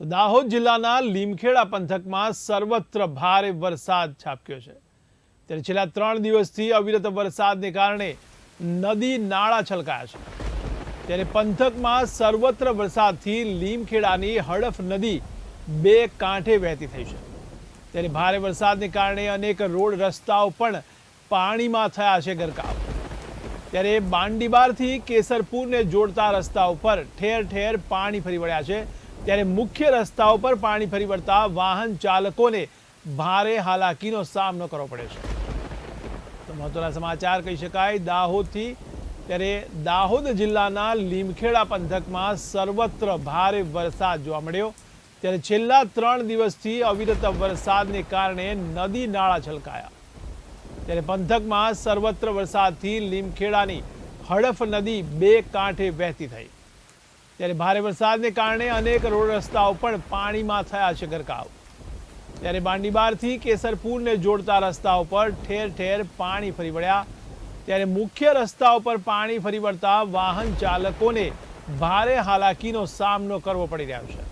તો દાહોદ જિલ્લાના લીમખેડા પંથકમાં સર્વત્ર ભારે વરસાદ છાપક્યો છે. ત્યારે છેલ્લા ત્રણ દિવસથી અવિરત વરસાદને કારણે નદી, નાળા છલકાયા છે. ત્યારે પંથકમાં સર્વત્ર વરસાદથી લીમખેડાની હડફ નદી બે કાંઠે વહેતી થઈ છે. ત્યારે ભારે વરસાદને કારણે અનેક રોડ રસ્તાઓ પણ પાણીમાં થયા છે ગરકાવ. ત્યારે બાંડીબારથી કેસરપુરને જોડતા રસ્તા ઉપર ઠેર ઠેર પાણી ફરી વળ્યા છે. ત્યારે મુખ્ય રસ્તાઓ પર પાણી ફરી વળતા વાહન ચાલકોને ભારે હાલાકીનો સામનો કરવો પડે છે. તો મહત્વના સમાચાર કહી શકાય, દાહોદથી ત્યારે દાહોદ જિલ્લાના લીમખેડા પંથકમાં સર્વત્ર ભારે વરસાદ જોવા મળ્યો. ત્યારે છેલ્લા ત્રણ દિવસથી અવિરત વરસાદને કારણે નદી નાળા છલકાયા. ત્યારે પંથકમાં સર્વત્ર વરસાદથી લીમખેડાની હડફ નદી બે કાંઠે વહેતી થઈ. ત્યારે ભારે વરસાદને કારણે અનેક રોડ રસ્તાઓ પણ પાણીમાં થયા છે ગરકાવ. ત્યારે બાંડીબારથી કેસરપુરને જોડતા રસ્તા ઉપર ઠેર ઠેર પાણી ફરી વળ્યા. ત્યારે મુખ્ય રસ્તા ઉપર પાણી ફરી વળતા વાહન ચાલકોને ભારે હાલાકીનો સામનો કરવો પડી રહ્યો છે.